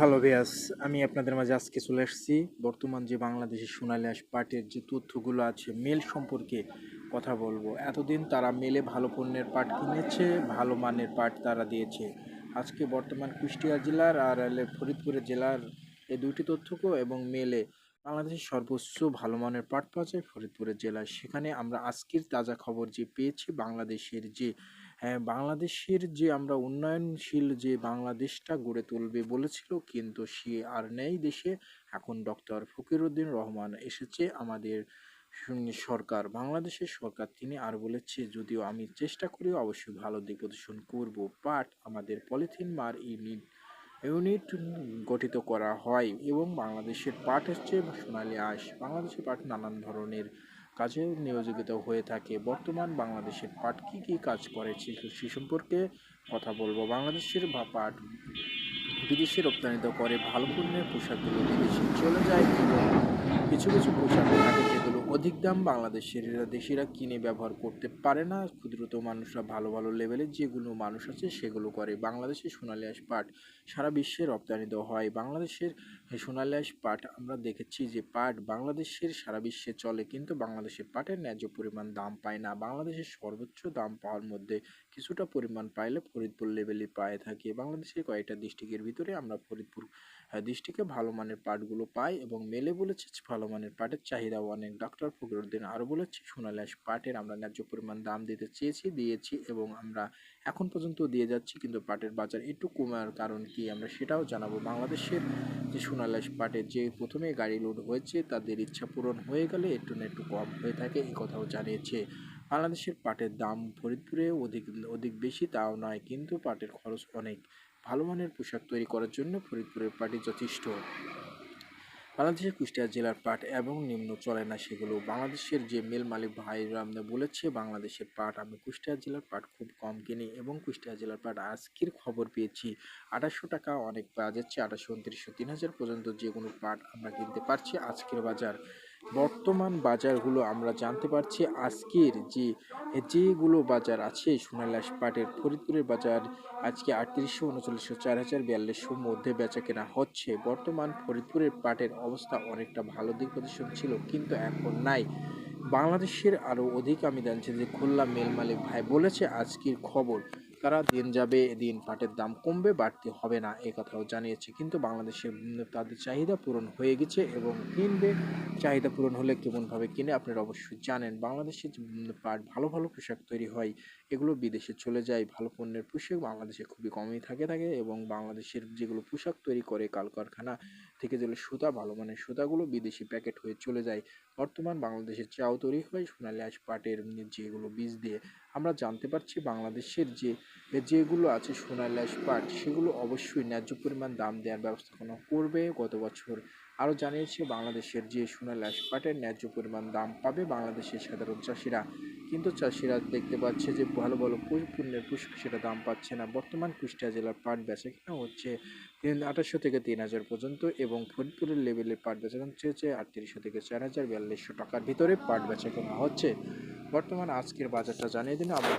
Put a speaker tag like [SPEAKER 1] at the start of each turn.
[SPEAKER 1] Hello ভিয়াস আমি আপনাদের মাঝে আজকে চলে এসেছি বর্তমান যে বাংলাদেশের সোনালী আঁশ পাটের যে তথ্যগুলো আছে, মেল সম্পর্কে কথা বলব। এতদিন তারা মেলে ভালো পণ্যের পাট কিনেছে, ভালো মানের পাট তারা দিয়েছে। আজকে বর্তমান কুষ্টিয়া জেলার আর ফরিদপুরের জেলার এই দুইটি তথ্যকে এবং মেলে বাংলাদেশের সর্বোচ্চ ভালো মানের পাট পাওয়া যায় ফরিদপুরের জেলায়। সেখানে আমরা আজকের তাজা খবর যে পেয়েছি, বাংলাদেশের যে হ্যাঁ বাংলাদেশের যে আমরা উন্নয়নশীল যে বাংলাদেশটা গড়ে তুলবে বলেছিল, কিন্তু সে আর নেই দেশে। এখন ডক্টর ফকিরউদ্দিন রহমান এসেছে আমাদের সরকার, বাংলাদেশের সরকার। তিনি আর বলেছে, যদিও আমি চেষ্টা করি, অবশ্যই ভালো দিক প্রদর্শন করব বাট আমাদের পলিথিন মার ইউনিট ইউনিট গঠিত করা হয় এবং বাংলাদেশের পাট হচ্ছে সোনালী আঁশ, বাংলাদেশের পাট নানান ধরনের কাজে নিয়োজিত হয়ে থাকে। বর্তমান বাংলাদেশের পাট কী কী কাজ করে সে- সম্পর্কে কথা বলব। বাংলাদেশের বা- পাট বিদেশে রপ্তানিত করে ভালো পণ্যের পোশাকগুলো বিদেশে চলে যায় এবং কিছু কিছু পোশাক থাকে যেগুলো অধিক দাম বাংলাদেশের দেশিরা কিনে ব্যবহার করতে পারে না। ক্ষুদ্রত মানুষরা ভালো ভালো লেভেলের যেগুলো মানুষ আছে সেগুলো করে। বাংলাদেশের সোনালী আঁশ পাট সারা বিশ্বে রপ্তানিত হয়। বাংলাদেশের সোনালী আঁশ পাট আমরা দেখেছি যে পাট বাংলাদেশের সারা বিশ্বে চলে, কিন্তু বাংলাদেশের পাটের ন্যায্য পরিমাণ দাম পায় না। বাংলাদেশের সর্বোচ্চ দাম পাওয়ার মধ্যে কিছুটা পরিমাণ পাইলে ফরিদপুর লেভেলে পায়ে থাকে। বাংলাদেশের কয়েকটা ডিস্ট্রিক্টের ভিতরে আমরা ফরিদপুর ডিস্ট্রিক্টে ভালো মানের পাটগুলো পাই এবং মেলে বলেছে ভালো মানের পাটের চাহিদাও অনেক। ডক্টর ফকরুদ্দিন আরও বলেছে, সোনালী আঁশ পাটের আমরা ন্যায্য পরিমাণ দাম দিতে চেয়েছি, দিয়েছি এবং আমরা এখন পর্যন্ত দিয়ে যাচ্ছি, কিন্তু পাটের বাজার একটু কমার কারণ কি আমরা সেটাও জানাব। বাংলাদেশের যে সোনালী আঁশ পাটের যে প্রথমে গাড়ি লোড হয়েছে, তাদের ইচ্ছা পূরণ হয়ে গেলে একটু না একটু কম হয়ে থাকে এই কথাও জানিয়েছে। বাংলাদেশের পাটের দাম ফরিদপুরে অধিক অধিক বেশি তাও নয়, কিন্তু পাটের খরচ অনেক। ভালো মানের পোশাক তৈরি করার জন্য ফরিদপুরের পাটই যথেষ্ট। বাংলাদেশের কুষ্টিয়া জেলার পাট এবং নিম্ন চলে না সেগুলো। বাংলাদেশের যে মিল মালিক ভাইরা বলেছে, বাংলাদেশের পাট, আমি কুষ্টিয়া জেলার পাট খুব কম কিনি এবং কুষ্টিয়া জেলার পাট আজকের খবর পেয়েছি। আঠাশশো টাকা অনেক পাওয়া যাচ্ছে আঠাশশো উনত্রিশশো, তিন হাজার পর্যন্ত যে কোনো পাট আমরা কিনতে পারছি আজকের বাজার। বর্তমান বাজারগুলো আমরা জানতে পারছি আজকের যে যেগুলো বাজার আছে সোনালাস পাটের, ফরিদপুরের বাজার আজকে আটত্রিশশো উনচল্লিশশো চার হাজার বিয়াল্লিশশো মধ্যে বেচা কেনা হচ্ছে। বর্তমান ফরিদপুরের পাটের অবস্থা অনেকটা ভালো দিক প্রদর্শন ছিল, কিন্তু এখন নাই। বাংলাদেশের আরও অধিক আমি জানছি যে খুলনা মেলমালিক ভাই বলেছে আজকের খবর। তারা দিন যাবে, দিন পাটের দাম কমবে, বাড়তি হবে না এই কথাও জানিয়েছে। কিন্তু বাংলাদেশে তাদের চাহিদা পূরণ হয়ে গেছে এবং কিনবে। চাহিদা পূরণ হলে কেমনভাবে কিনে আপনারা অবশ্যই জানেন। বাংলাদেশে পাট ভালো ভালো পোশাক তৈরি হয়, এগুলো বিদেশে চলে যায়, ভালো পণ্যের পোশাক বাংলাদেশে খুবই কমই থাকে থাকে এবং বাংলাদেশের যেগুলো পোশাক তৈরি করে কলকারখানা থেকে যেগুলো সুতা, ভালো মানের সুতাগুলো বিদেশি প্যাকেট হয়ে চলে যায়। বর্তমান বাংলাদেশের চাও তৈরি হয় সোনালী আঁশ পাটের যেগুলো বীজ দিয়ে আমরা জানতে পারছি বাংলাদেশের যে, যেগুলো আছে সোনালী আঁশ পাট, সেগুলো অবশ্যই ন্যায্য পরিমাণ দাম দেওয়ার ব্যবস্থাপনা করবে। গত বছর আরও জানিয়েছে, বাংলাদেশের যে সোনালী আঁশ পাটের ন্যায্য পরিমাণ দাম পাবে বাংলাদেশের সাধারণ চাষিরা। কিন্তু চাষিরা দেখতে পাচ্ছে যে ভালো ভালো পণ্যের পোশাক সেটা দাম পাচ্ছে না। বর্তমান কুষ্টিয়া জেলার পাট বেচা কেনা হচ্ছে আঠাশশো থেকে তিন হাজার পর্যন্ত এবং ফরিদপুরের লেভেলে পাট বেচা কেনা হচ্ছে আটত্রিশশো থেকে চার হাজার বিয়াল্লিশশো টাকার ভিতরে পাট বেচা কেনা হচ্ছে। বর্তমান আজকের বাজারটা জানিয়ে দিন আবার